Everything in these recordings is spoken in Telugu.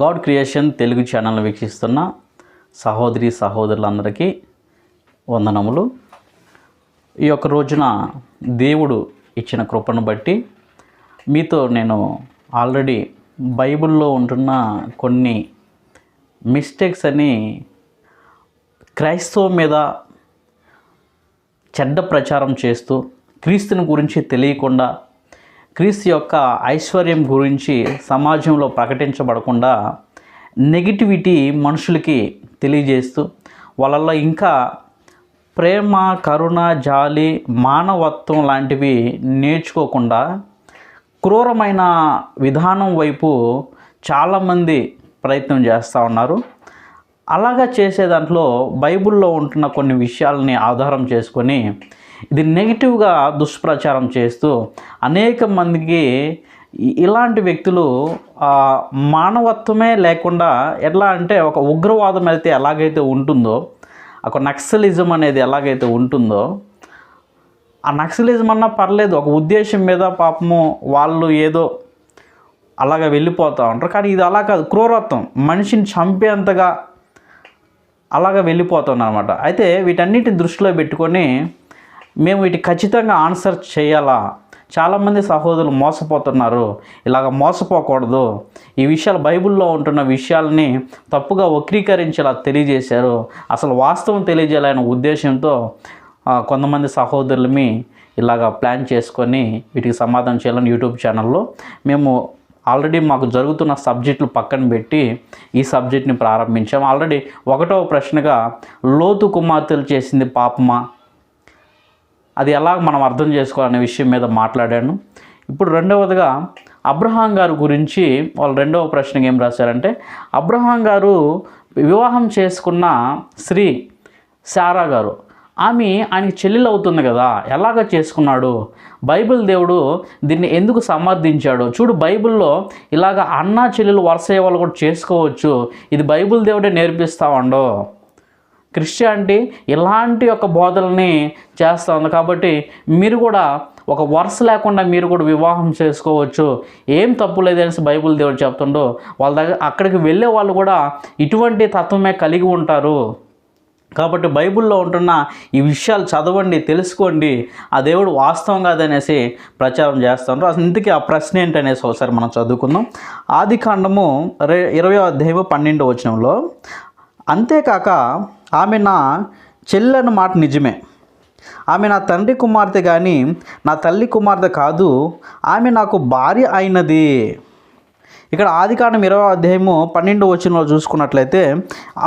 గాడ్ క్రియేషన్ తెలుగు ఛానల్ వీక్షిస్తున్న సహోదరి సహోదరులందరికీ వందనములు. ఈ యొక్క రోజున దేవుడు ఇచ్చిన కృపను బట్టి మీతో నేను ఆల్రెడీ బైబిల్లో ఉంటున్న కొన్ని మిస్టేక్స్ అని క్రైస్తవం మీద చెడ్డ ప్రచారం చేస్తూ క్రీస్తుని గురించి తెలియకుండా క్రీస్తు యొక్క ఐశ్వర్యం గురించి సమాజంలో ప్రకటించబడకుండా నెగిటివిటీ మనుషులకి తెలియజేస్తూ వాళ్ళల్లో ఇంకా ప్రేమ కరుణ జాలి మానవత్వం లాంటివి నేర్చుకోకుండా క్రూరమైన విధానం వైపు చాలామంది ప్రయత్నం చేస్తూ ఉన్నారు. అలాగా చేసే దాంట్లో బైబిల్లో ఉంటున్న కొన్ని విషయాలని ఆధారం చేసుకొని ఇది నెగిటివ్గా దుష్ప్రచారం చేస్తూ అనేక మందికి ఇలాంటి వ్యక్తులు మానవత్వమే లేకుండా ఎట్లా అంటే ఒక ఉగ్రవాదం అయితే ఎలాగైతే ఉంటుందో ఒక నక్సలిజం అనేది ఎలాగైతే ఉంటుందో ఆ నక్సలిజం అన్నా పర్లేదు ఒక ఉద్దేశం మీద పాపము వాళ్ళు ఏదో అలాగ వెళ్ళిపోతూ ఉంటారు. కానీ ఇది అలా కాదు క్రూరత్వం. మనిషిని చంపేంతగా అలాగ వెళ్ళిపోతుంది అనమాట అయితే వీటన్నిటిని దృష్టిలో పెట్టుకొని మేము వీటి ఖచ్చితంగా ఆన్సర్ చేయాలా? చాలామంది సహోదరులు మోసపోతున్నారు. ఇలాగ మోసపోకూడదు. ఈ విషయాలు బైబిల్లో ఉంటున్న విషయాలని తప్పుగా వక్రీకరించేలా తెలియజేశారు. అసలు వాస్తవం తెలియజేయాలనే ఉద్దేశంతో కొంతమంది సహోదరులమి ఇలాగ ప్లాన్ చేసుకొని వీటికి సమాధానం చేయాలని యూట్యూబ్ ఛానల్లో మేము ఆల్రెడీ మాకు జరుగుతున్న సబ్జెక్టులు పక్కన పెట్టి ఈ సబ్జెక్ట్ని ప్రారంభించాం. ఆల్రెడీ ఒకటవ ప్రశ్నగా లోతు కుమార్తెలు చేసింది పాపమా? అది ఎలా మనం అర్థం చేసుకోవాలనే విషయం మీద మాట్లాడాను. ఇప్పుడు రెండవదిగా అబ్రహాం గారు గురించి వాళ్ళు రెండవ ప్రశ్నకి ఏం రాశారంటే అబ్రహాం గారు వివాహం చేసుకున్న స్త్రీ శారా గారు ఆమె ఆయనకి చెల్లెలు అవుతుంది కదా ఎలాగ చేసుకున్నాడు? బైబిల్ దేవుడు దీన్ని ఎందుకు సమర్థించాడు? చూడు బైబిల్లో ఇలాగ అన్నా చెల్లెలు వరుస వాళ్ళు కూడా చేసుకోవచ్చు. ఇది బైబిల్ దేవుడే నేర్పిస్తా ఉండో. క్రిస్టియానిటీ ఇలాంటి యొక్క బోధల్ని చేస్తుంది. కాబట్టి మీరు కూడా ఒక వరుస లేకుండా మీరు కూడా వివాహం చేసుకోవచ్చు. ఏం తప్పు లేదనేసి బైబిల్ దేవుడు చెప్తుండో. వాళ్ళ దగ్గర అక్కడికి వెళ్ళే వాళ్ళు కూడా ఇటువంటి తత్వమే కలిగి ఉంటారు. కాబట్టి బైబిల్లో ఉంటున్న ఈ విషయాలు చదవండి తెలుసుకోండి. ఆ దేవుడు వాస్తవం కాదనేసి ప్రచారం చేస్తాను అసలు ఇంతకీ ఆ ప్రశ్న ఏంటనేసి ఒకసారి మనం చదువుకుందాం. ఆది కాండము రె ఇరవై అధ్యాయము పన్నెండు వచనంలో అంతేకాక ఆమె నా చెల్లెన్న మాట నిజమే. ఆమె నా తండ్రి కుమార్తె కానీ నా తల్లి కుమార్తె కాదు ఆమె నాకు భార్య అయినది. ఇక్కడ ఆదికాండం ఇరవై అధ్యాయము పన్నెండు వచ్చిన చూసుకున్నట్లయితే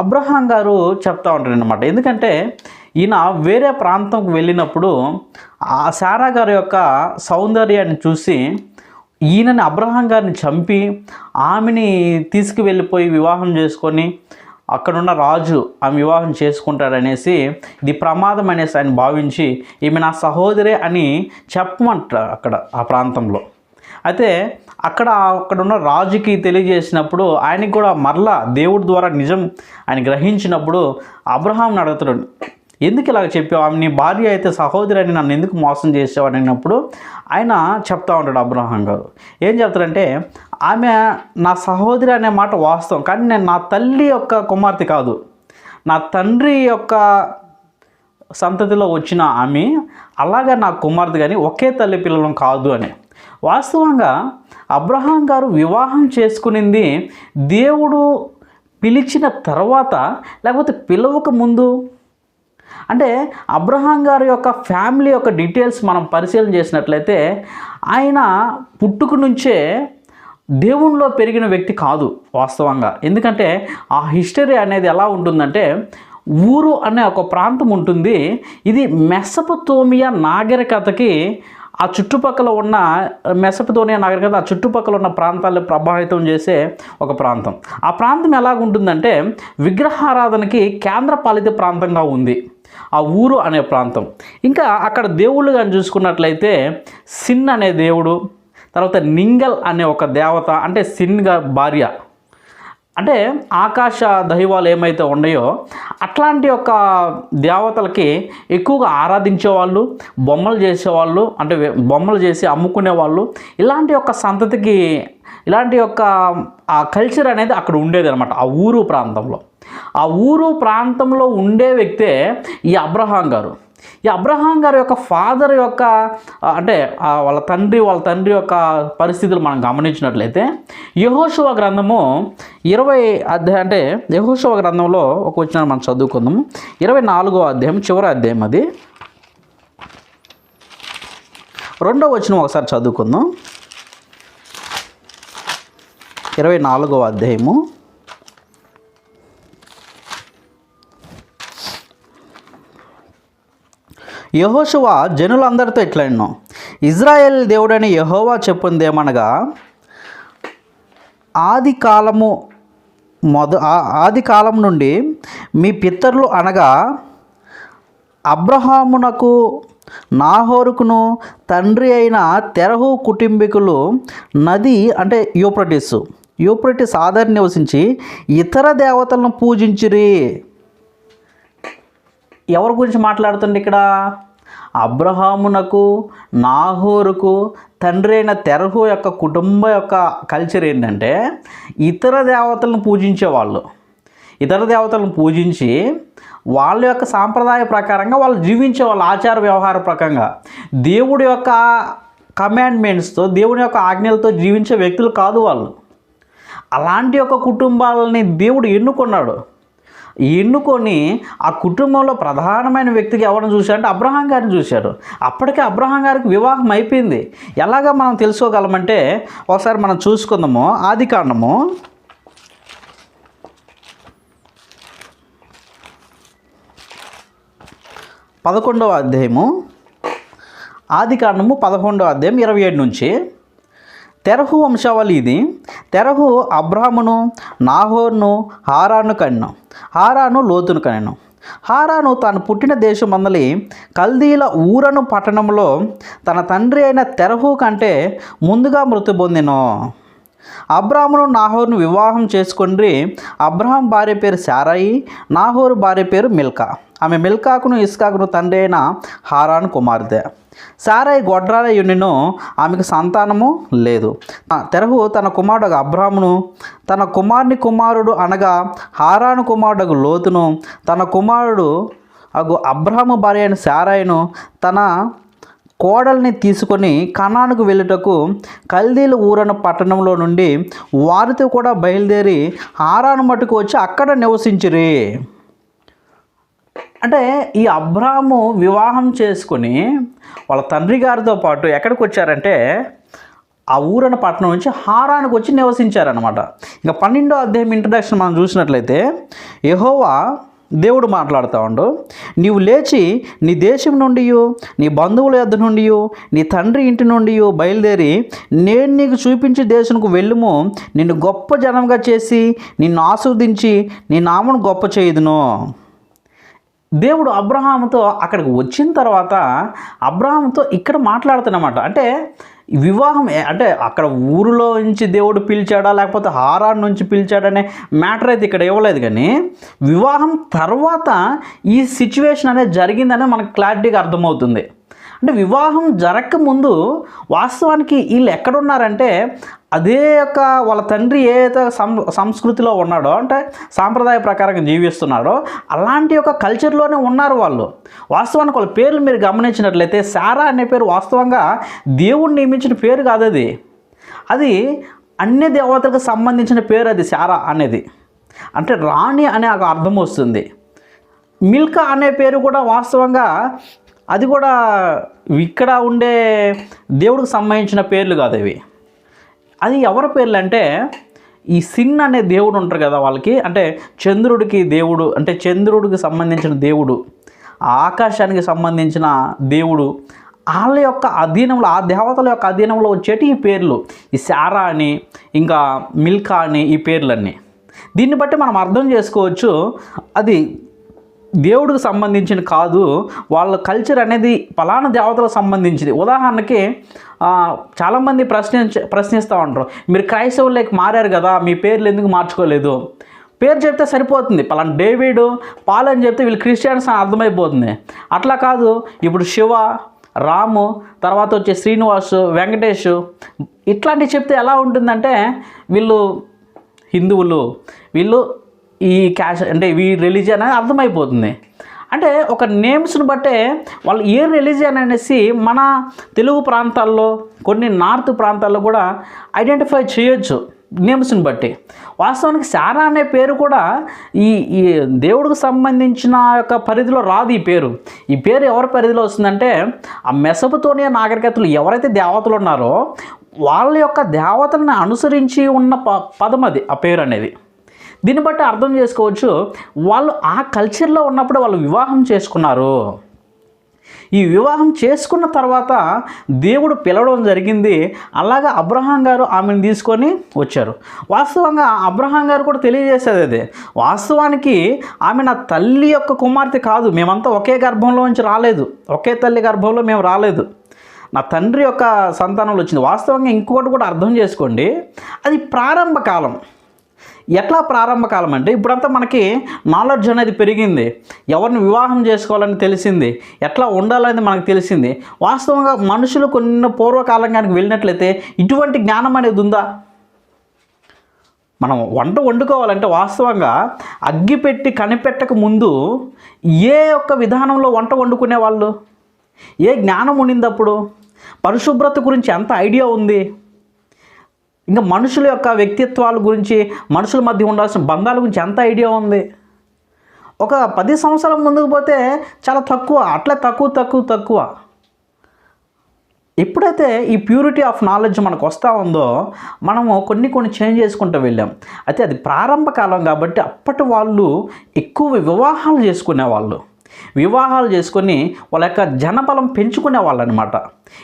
అబ్రహాం గారు చెప్తా ఉంటారు అనమాట ఎందుకంటే ఈయన వేరే ప్రాంతంకు వెళ్ళినప్పుడు ఆ శారా గారి యొక్క సౌందర్యాన్ని చూసి ఈయనని అబ్రహాం గారిని చంపి ఆమెని తీసుకువెళ్ళిపోయి వివాహం చేసుకొని అక్కడున్న రాజు ఆమె వివాహం చేసుకుంటాడనేసి ఇది ప్రమాదం అనేసి ఆయన భావించి ఈమె నా సహోదరే అని చెప్పమంట అక్కడ ఆ ప్రాంతంలో. అయితే అక్కడ అక్కడున్న రాజుకి తెలియజేసినప్పుడు ఆయనకి కూడా మరలా దేవుడి ద్వారా నిజం ఆయన గ్రహించినప్పుడు అబ్రహాంని అడుగుతాడు ఎందుకు ఇలాగ చెప్పావు? ఆమె నీ భార్య అయితే సహోదరి అని నన్ను ఎందుకు మోసం చేసావు? అన్నప్పుడు ఆయన చెప్తా ఉంటాడు అబ్రహాం గారు. ఏం చెప్తారంటే ఆమె నా సహోదరి అనే మాట వాస్తవం కానీ నేను నా తల్లి యొక్క కుమార్తె కాదు. నా తండ్రి యొక్క సంతతిలో వచ్చిన ఆమె అలాగా నా కుమార్తె కానీ ఒకే తల్లి పిల్లలం కాదు అని. వాస్తవంగా అబ్రహాం గారు వివాహం చేసుకునింది దేవుడు పిలిచిన తర్వాత లేకపోతే పిలవక ముందు. అంటే అబ్రహాం గారి యొక్క ఫ్యామిలీ యొక్క డీటెయిల్స్ మనం పరిశీలన చేసినట్లయితే ఆయన పుట్టుక నుంచే దేవుణ్ణిలో పెరిగిన వ్యక్తి కాదు వాస్తవంగా. ఎందుకంటే ఆ హిస్టరీ అనేది ఎలా ఉంటుందంటే ఊరు అనే ఒక ప్రాంతం ఉంటుంది. ఇది మెసపతోమియా నాగరికతకి ఆ చుట్టుపక్కల ఉన్న మెసపతోనియా నాగరికత ఆ చుట్టుపక్కల ఉన్న ప్రాంతాలను ప్రభావితం చేసే ఒక ప్రాంతం. ఆ ప్రాంతం ఎలాగుంటుందంటే విగ్రహారాధనకి కేంద్రపాలిత ప్రాంతంగా ఉంది. ఆ ఊరు అనే ప్రాంతం. ఇంకా అక్కడ దేవుళ్ళు కానీ చూసుకున్నట్లయితే సిన్ అనే దేవుడు తర్వాత నింగల్ అనే ఒక దేవత అంటే సిన్గా భార్య. అంటే ఆకాశ దైవాలు ఏమైతే ఉన్నాయో అట్లాంటి ఒక దేవతలకి ఎక్కువగా ఆరాధించే వాళ్ళు బొమ్మలు చేసేవాళ్ళు అంటే బొమ్మలు చేసి అమ్ముకునే వాళ్ళు ఇలాంటి ఒక సంతతికి ఇలాంటి యొక్క ఆ కల్చర్ అనేది అక్కడ ఉండేది అనమాట ఆ ఊరు ప్రాంతంలో. ఆ ఊరు ప్రాంతంలో ఉండే వ్యక్తే ఈ అబ్రహాం గారు. ఈ అబ్రహాం గారి యొక్క ఫాదర్ యొక్క అంటే వాళ్ళ తండ్రి వాళ్ళ తండ్రి యొక్క పరిస్థితులు మనం గమనించినట్లయితే యహోశివ గ్రంథము ఇరవై అధ్యాయం అంటే యహోశివ గ్రంథంలో ఒక వచ్చిన మనం చదువుకుందాము ఇరవై నాలుగో అధ్యాయం చివరి అధ్యాయం అది. రెండో వచ్చిన ఒకసారి చదువుకుందాం. ఇరవై నాలుగో అధ్యాయము. యహోశువ జనులందరితో ఇట్లా అన్నాం ఇజ్రాయెల్ దేవుడని యహోవా చెప్పిందేమనగా ఆది కాలము మొద ఆది కాలం నుండి మీ పిత్తరులు అనగా అబ్రహామునకు నాహోరుకును తండ్రి అయిన తెరహు కుటుంబీకులు నది అంటే యూప్రటిస్ యూప్రటిస్ ఆధారి నివసించి ఇతర దేవతలను పూజించిరి. ఎవరి గురించి మాట్లాడుతుంది ఇక్కడ? అబ్రహామునకు నాహోరుకు తండ్రి అయిన తెరహు యొక్క కుటుంబ యొక్క కల్చర్ ఏంటంటే ఇతర దేవతలను పూజించేవాళ్ళు. ఇతర దేవతలను పూజించి వాళ్ళ యొక్క సాంప్రదాయ ప్రకారంగా వాళ్ళు జీవించే వాళ్ళ ఆచార వ్యవహార ప్రకారంగా. దేవుడి యొక్క కమాండ్మెంట్స్తో దేవుని యొక్క ఆజ్ఞలతో జీవించే వ్యక్తులు కాదు వాళ్ళు. అలాంటి యొక్క కుటుంబాలని దేవుడు ఎన్నుకున్నాడు. ఎన్నుకొని ఆ కుటుంబంలో ప్రధానమైన వ్యక్తికి ఎవరిని చూశారంటే అబ్రహాం గారిని చూశారు. అప్పటికే అబ్రహాం గారికి వివాహం అయిపోయింది. ఎలాగా మనం తెలుసుకోగలమంటే ఒకసారి మనం చూసుకుందాము. ఆది కాండము. పదకొండవ అధ్యాయము. ఆది కాండము పదకొండవ అధ్యాయం ఇరవై ఏడు నుంచి. తెరహు వంశావళి ఇది. తెరహు అబ్రాహమును నాహోర్ను హారాను కన్ను హారాను లోతును కనెను హారాను తాను పుట్టిన దేశమందలి కల్దీల ఊరను పట్టణంలో తన తండ్రి అయిన తెరహు కంటే ముందుగా మృతి పొందెను. అబ్రాహ్మును నాహోర్ను వివాహం చేసుకుని అబ్రహాం భార్య పేరు శారాయి నాహోరు భార్య పేరు మిల్కా. ఆమె మిల్కాకును ఇస్కాకును తండ్రి అయిన హారాను కుమార్తె. సారాయి గొడ్రాల యునిను ఆమెకు సంతానము లేదు. తెరహు తన కుమారుడు అబ్రాహ్మును తన కుమారుని కుమారుడు అనగా హారాను కుమారుడు లోతును తన కుమారుడు అగు అబ్రహము భార్య అయిన శారాయిను తన కోడల్ని తీసుకొని కణానికి వెళ్ళుటకు కల్దీలు ఊరన పట్టణంలో నుండి వారితో కూడా బయలుదేరి హారాను మట్టుకు వచ్చి అక్కడ నివసించిరి. అంటే ఈ అబ్రాము వివాహం చేసుకొని వాళ్ళ తండ్రి గారితో పాటు ఎక్కడికి వచ్చారంటే ఆ ఊరన పట్టణం నుంచి హారానికి వచ్చి నివసించారనమాట ఇంకా పన్నెండో అధ్యాయం ఇంట్రడక్షన్ మనం చూసినట్లయితే యహోవా దేవుడు మాట్లాడుతూ ఉండు నీవు లేచి నీ దేశం నుండి నీ బంధువుల యొద్ నుండి నీ తండ్రి ఇంటి నుండి బయలుదేరి నేను నీకు చూపించి దేశంకు వెళ్ళుము. నిన్ను గొప్ప జనంగా చేసి నిన్ను ఆస్వాదించి నీ నామను గొప్ప చేయుదును. దేవుడు అబ్రహాముతో అక్కడికి వచ్చిన తర్వాత అబ్రహాముతో ఇక్కడ మాట్లాడుతున్నమాట. అంటే వివాహం ఏ- అంటే అక్కడ ఊరిలో నుంచి దేవుడు పిలిచాడా లేకపోతే హారాన్ నుంచి పిలిచాడనే మ్యాటర్ అయితే ఇక్కడ ఇవ్వలేదు కానీ వివాహం తర్వాత ఈ సిచ్యువేషన్ అనేది జరిగిందనే మనకు క్లారిటీగా అర్థమవుతుంది. అంటే వివాహం జరగక ముందు వాస్తవానికి వీళ్ళు ఎక్కడున్నారంటే అదే యొక్క వాళ్ళ తండ్రి ఏ సం సంస్కృతిలో ఉన్నాడో అంటే సాంప్రదాయ ప్రకారంగా జీవిస్తున్నాడో అలాంటి యొక్క కల్చర్లోనే ఉన్నారు వాళ్ళు. వాస్తవానికి వాళ్ళ పేర్లు మీరు గమనించినట్లయితే సారా అనే పేరు వాస్తవంగా దేవుడు నియమించిన పేరు కాదు అది. అది అన్ని దేవతలకు సంబంధించిన పేరు అది శారా అనేది. అంటే రాణి అనే ఒక అర్థం వస్తుంది. మిల్కా అనే పేరు కూడా వాస్తవంగా అది కూడా ఇక్కడ ఉండే దేవుడికి సంబంధించిన పేర్లు కాదు అవి అది ఎవరి పేర్లు అంటే ఈ సిన్ అనే దేవుడు ఉంటారు కదా వాళ్ళకి అంటే చంద్రుడికి దేవుడు అంటే చంద్రుడికి సంబంధించిన దేవుడు ఆకాశానికి సంబంధించిన దేవుడు వాళ్ళ యొక్క అధీనంలో ఆ దేవతల యొక్క అధీనంలో వచ్చేటి ఈ పేర్లు. ఈ శారా అని ఇంకా మిల్కా అని ఈ పేర్లన్నీ. దీన్ని బట్టి మనం అర్థం చేసుకోవచ్చు అది దేవుడికి సంబంధించిన కాదు వాళ్ళ కల్చర్ అనేది ఫలానా దేవతలకు సంబంధించింది. ఉదాహరణకి చాలామంది ప్రశ్నించ ప్రశ్నిస్తూ ఉంటారు. మీరు క్రైస్తవులకి మారారు కదా మీ పేర్లు ఎందుకు మార్చుకోలేదు? పేరు చెప్తే సరిపోతుంది. పలానా డేవిడ్ పాల్ అని చెప్తే వీళ్ళు క్రిస్టియన్స్ అని అర్థమైపోతుంది. అట్లా కాదు. ఇప్పుడు శివ రాము తర్వాత వచ్చే శ్రీనివాస్ వెంకటేష్ ఇట్లాంటివి చెప్తే ఎలా ఉంటుందంటే వీళ్ళు హిందువులు వీళ్ళు ఈ క్యాష్ అంటే ఈ రిలీజియన్ అని అర్థమైపోతుంది. అంటే ఒక నేమ్స్ని బట్టే వాళ్ళు ఏ రిలీజియన్ అనేసి మన తెలుగు ప్రాంతాల్లో కొన్ని నార్త్ ప్రాంతాల్లో కూడా ఐడెంటిఫై చేయొచ్చు నేమ్స్ని బట్టి. వాస్తవానికి శారా అనే పేరు కూడా ఈ ఈ దేవుడికి సంబంధించిన యొక్క పరిధిలో రాదు ఈ పేరు. ఈ పేరు ఎవరి పరిధిలో వస్తుందంటే ఆ మెసపుతోనే నాగరికతలు ఎవరైతే దేవతలు ఉన్నారో వాళ్ళ యొక్క దేవతలను అనుసరించి ఉన్న ప పదం అది ఆ పేరు అనేది. దీన్ని బట్టి అర్థం చేసుకోవచ్చు వాళ్ళు ఆ కల్చర్లో ఉన్నప్పుడు వాళ్ళు వివాహం చేసుకున్నారు. ఈ వివాహం చేసుకున్న తర్వాత దేవుడు పిలవడం జరిగింది. అలాగా అబ్రహాం గారు ఆమెను తీసుకొని వచ్చారు. వాస్తవంగా అబ్రహాం గారు కూడా తెలియజేసేది అదే. వాస్తవానికి ఆమె నా తల్లి యొక్క కుమార్తె కాదు. మేమంతా ఒకే గర్భంలో నుంచి రాలేదు. ఒకే తల్లి గర్భంలో మేము రాలేదు. నా తండ్రి యొక్క సంతానంలో వచ్చింది. వాస్తవంగా ఇంకొకటి కూడా అర్థం చేసుకోండి. అది ప్రారంభ కాలం ఎట్లా ప్రారంభ కాలం అంటే ఇప్పుడంతా మనకి నాలెడ్జ్ అనేది పెరిగింది. ఎవరిని వివాహం చేసుకోవాలని తెలిసింది ఎట్లా ఉండాలని మనకు తెలిసింది. వాస్తవంగా మనుషులు కొన్ని పూర్వకాలం కానీ వెళ్ళినట్లయితే ఇటువంటి జ్ఞానం అనేది ఉందా? మనం వంట వండుకోవాలంటే వాస్తవంగా అగ్గి పెట్టి కనిపెట్టక ముందు ఏ ఒక్క విధానంలో వంట వండుకునే వాళ్ళు ఏ జ్ఞానం ఉండిందప్పుడు పరిశుభ్రత గురించి ఎంత ఐడియా ఉంది? ఇంకా మనుషుల యొక్క వ్యక్తిత్వాల గురించి మనుషుల మధ్య ఉండాల్సిన బంధాల గురించి ఎంత ఐడియా ఉంది? ఒక పది సంవత్సరాల ముందుకు పోతే చాలా తక్కువ అట్లా తక్కువ తక్కువ తక్కువ. ఎప్పుడైతే ఈ ప్యూరిటీ ఆఫ్ నాలెడ్జ్ మనకు వస్తూ ఉందో మనము కొన్ని కొన్ని చేంజ్ చేసుకుంటూ వెళ్ళాం. అయితే అది ప్రారంభ కాలం కాబట్టి అప్పటి వాళ్ళు ఎక్కువ వివాహాలు చేసుకునేవాళ్ళు వివాహాలు చేసుకొని వాళ్ళ యొక్క జనబలం పెంచుకునే వాళ్ళు అనమాట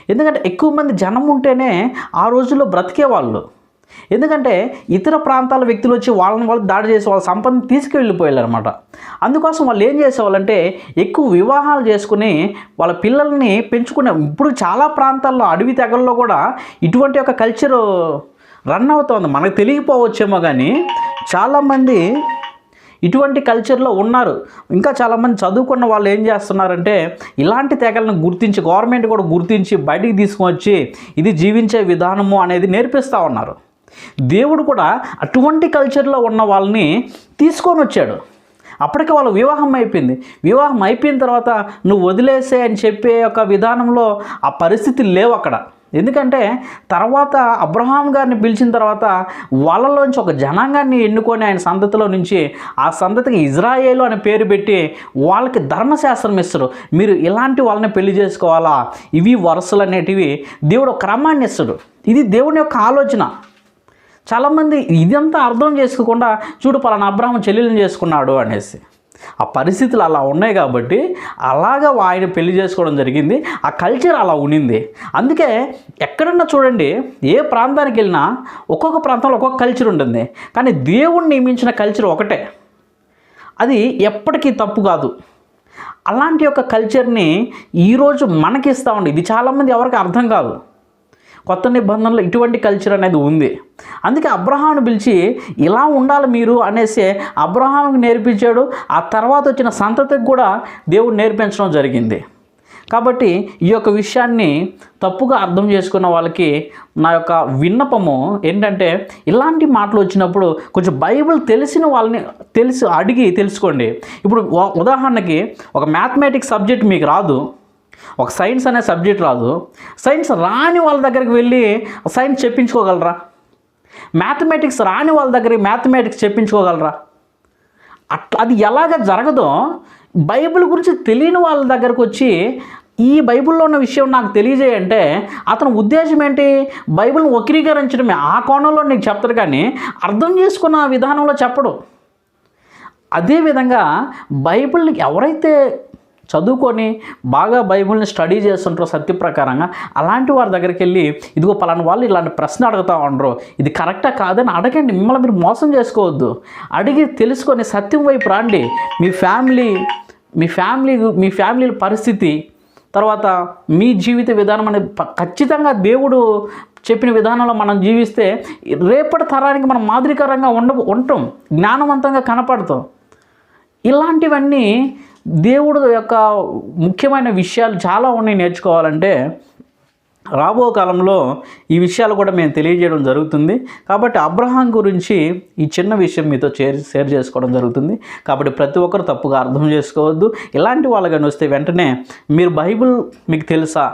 ఎందుకంటే ఎక్కువ మంది జనం ఉంటేనే ఆ రోజుల్లో బ్రతికేవాళ్ళు ఎందుకంటే ఇతర ప్రాంతాల వ్యక్తులు వచ్చి వాళ్ళని వాళ్ళు దాడి చేసి వాళ్ళ సంపదను తీసుకువెళ్ళిపోయారు అనమాట అందుకోసం వాళ్ళు ఏం చేసేవాళ్ళంటే ఎక్కువ వివాహాలు చేసుకుని వాళ్ళ పిల్లల్ని పెంచుకునే ఇప్పుడు చాలా ప్రాంతాల్లో అడవి తెగల్లో కూడా ఇటువంటి ఒక కల్చర్ రన్ అవుతోంది. మనకు తెలియకపోవచ్చేమో కానీ చాలామంది ఇటువంటి కల్చర్లో ఉన్నారు. ఇంకా చాలామంది చదువుకున్న వాళ్ళు ఏం చేస్తున్నారంటే ఇలాంటి తెగలను గుర్తించి గవర్నమెంట్ కూడా గుర్తించి బయటికి తీసుకొచ్చి ఇది జీవించే విధానము అనేది నేర్పిస్తూ ఉన్నారు. దేవుడు కూడా అటువంటి కల్చర్లో ఉన్న వాళ్ళని తీసుకొని వచ్చాడు. అప్పటికి వాళ్ళ వివాహం అయిపోయింది. వివాహం అయిపోయిన తర్వాత నువ్వు వదిలేసే అని చెప్పే ఒక విధానంలో ఆ పరిస్థితి లేవు అక్కడ. ఎందుకంటే తర్వాత అబ్రహాం గారిని పిలిచిన తర్వాత వాళ్ళలోంచి ఒక జనాంగాన్ని ఎన్నుకొని ఆయన సంతతిలో నుంచి ఆ సంతతికి ఇజ్రాయేలు అనే పేరు పెట్టి వాళ్ళకి ధర్మశాస్త్రం ఇస్తారు. మీరు ఇలాంటి వాళ్ళని పెళ్ళి చేసుకోవాలా? ఇవి వరుసలు అనేటివి దేవుడు క్రమాన్ని ఇస్తాడు. ఇది దేవుని యొక్క ఆలోచన. చాలామంది ఇదంతా అర్థం చేసుకోకుండా చూడు పలానా అబ్రహం చెల్లెలను చేసుకున్నాడు అనేసి. ఆ పరిస్థితులు అలా ఉన్నాయి కాబట్టి అలాగా ఆయన పెళ్ళి చేసుకోవడం జరిగింది ఆ కల్చర్ అలా ఉనింది. అందుకే ఎక్కడన్నా చూడండి ఏ ప్రాంతానికి వెళ్ళినా ఒక్కొక్క ప్రాంతంలో ఒక్కొక్క కల్చర్ ఉంటుంది. కానీ దేవుణ్ణి నియమించిన కల్చర్ ఒకటే. అది ఎప్పటికీ తప్పు కాదు. అలాంటి యొక్క కల్చర్ని ఈరోజు మనకి ఇస్తూ ఉంది. ఇది చాలామంది ఎవరికి అర్థం కాదు. కొత్త నిబంధనలో ఇటువంటి కల్చర్ అనేది ఉంది. అందుకే అబ్రహాను పిలిచి ఇలా ఉండాలి మీరు అనేసి అబ్రహాంకి నేర్పించాడు. ఆ తర్వాత వచ్చిన సంతతికి కూడా దేవుడు నేర్పించడం జరిగింది. కాబట్టి ఈ యొక్క విషయాన్ని తప్పుగా అర్థం చేసుకున్న వాళ్ళకి నా యొక్క విన్నపము ఏంటంటే ఇలాంటి మాటలు వచ్చినప్పుడు కొంచెం బైబిల్ తెలిసిన వాళ్ళని తెలిసి అడిగి తెలుసుకోండి. ఇప్పుడు ఉదాహరణకి ఒక మ్యాథమెటిక్స్ సబ్జెక్ట్ మీకు రాదు. ఒక సైన్స్ అనే సబ్జెక్ట్ రాదు. సైన్స్ రాని వాళ్ళ దగ్గరికి వెళ్ళి సైన్స్ చెప్పించుకోగలరా? మ్యాథమెటిక్స్ రాని వాళ్ళ దగ్గర మ్యాథమెటిక్స్ చెప్పించుకోగలరా? అట్లా అది ఎలాగ జరగదో బైబిల్ గురించి తెలియని వాళ్ళ దగ్గరకు వచ్చి ఈ బైబిల్లో ఉన్న విషయం నాకు తెలియజేయంటే అతని ఉద్దేశం ఏంటి? బైబిల్ని వక్రీకరించడమే. ఆ కోణంలో నీకు చెప్తారు కానీ అర్థం చేసుకున్న విధానంలో చెప్పడు. అదేవిధంగా బైబిల్ని ఎవరైతే చదువుకొని బాగా బైబిల్ని స్టడీ చేస్తుంటారు సత్య ప్రకారంగా అలాంటి వారి దగ్గరికి వెళ్ళి ఇదిగో పలానా వాళ్ళు ఇలాంటి ప్రశ్న అడుగుతా ఉండరు. ఇది కరెక్టా కాదని అడగండి మిమ్మల్ని మీరు మోసం చేసుకోవద్దు. అడిగి తెలుసుకొని సత్యం వైపు రండి. మీ ఫ్యామిలీ మీ ఫ్యామిలీ మీ ఫ్యామిలీ పరిస్థితి తర్వాత మీ జీవిత విధానం అనేది ఖచ్చితంగా దేవుడు చెప్పిన విధానంలో మనం జీవిస్తే రేపటి తరానికి మనం మాదిరికరంగా ఉండ ఉంటాం. జ్ఞానవంతంగా కనపడతాం. ఇలాంటివన్నీ దేవుడు యొక్క ముఖ్యమైన విషయాలు చాలా ఉన్నాయి నేర్చుకోవాలంటే రాబో కాలంలో ఈ విషయాలు కూడా మేము తెలియజేయడం జరుగుతుంది. కాబట్టి అబ్రహాం గురించి ఈ చిన్న విషయం మీతో షేర్ షేర్ చేసుకోవడం జరుగుతుంది. కాబట్టి ప్రతి ఒక్కరు తప్పుగా అర్థం చేసుకోవద్దు. ఇలాంటి వాళ్ళు కానీ వస్తే వెంటనే మీరు బైబిల్ మీకు తెలుసా?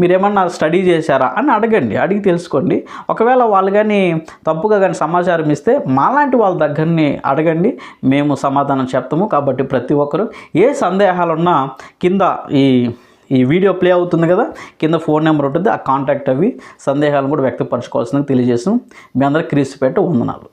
మీరు ఏమన్నా స్టడీ చేశారా అని అడగండి. అడిగి తెలుసుకోండి. ఒకవేళ వాళ్ళు కానీ తప్పుగా కానీ సమాచారం ఇస్తే మాలాంటి వాళ్ళ దగ్గరని అడగండి. మేము సమాధానం చెప్తాము. కాబట్టి ప్రతి ఒక్కరు ఏ సందేహాలున్నా కింద ఈ ఈ వీడియో ప్లే అవుతుంది కదా కింద ఫోన్ నెంబర్ ఉంటుంది. ఆ కాంటాక్ట్ అవి సందేహాలను కూడా వ్యక్తపరచుకోవాల్సిందని తెలియజేస్తాం మీ అందరికి క్రీస్తు పెట్ట వందనాలు.